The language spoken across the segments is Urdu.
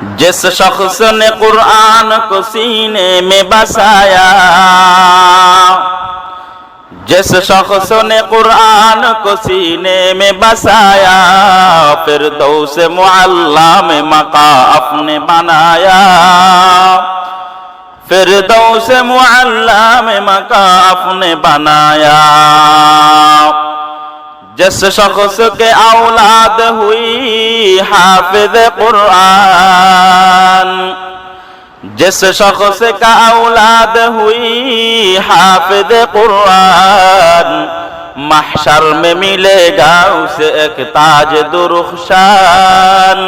جس شخص نے قرآن کو سینے میں بسایا، جس شخص نے قرآن کو سینے میں بسایا پھر دو سے معلّہ میں مقا اپنے بنایا۔ پھر دو سے معلّہ میں مقا اپنے بنایا۔ جس شخص کے اولاد ہوئی حافظ قرآن جس شخص کا اولاد ہوئی حافظ قرآن محشر میں ملے گا اسے ایک تاج درخشان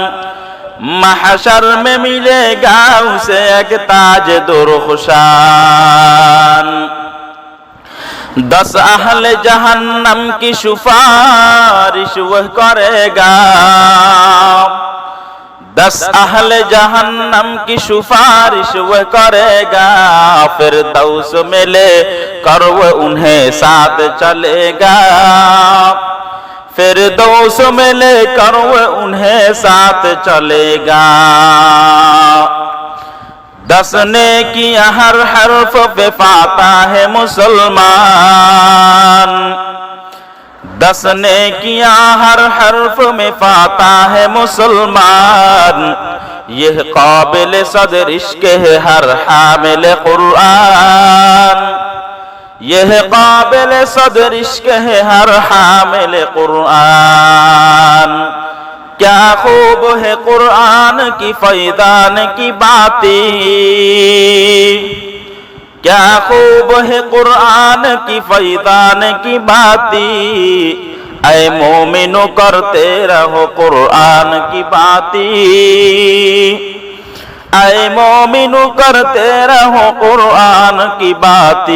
محشر میں ملے گا اسے ایک تاج درخشان دس اہل جہنم کی سفارش وہ کرے گا۔ دس اہل جہنم کی سفارش وہ کرے گا۔ پھر دوس میں لے کر وہ انہیں ساتھ چلے گا۔ پھر دوس میں لے کر وہ انہیں ساتھ چلے گا۔ دس نے کیا ہر حرف پہ پاتا ہے مسلمان۔ دس نے کیا ہر حرف میں پاتا ہے مسلمان۔ یہ قابل صدر عشق ہے ہر حامل قرآن۔ یہ قابل صدر عشق ہے ہر حامل قرآن۔ کیا خوب ہے قرآن کی فیضان کی باتیں کیا خوب ہے قرآن کی فیضان کی باتیں اے مومنو کرتے رہو قرآن کی باتیں اے مومنو کرتے رہو قرآن کی باتیں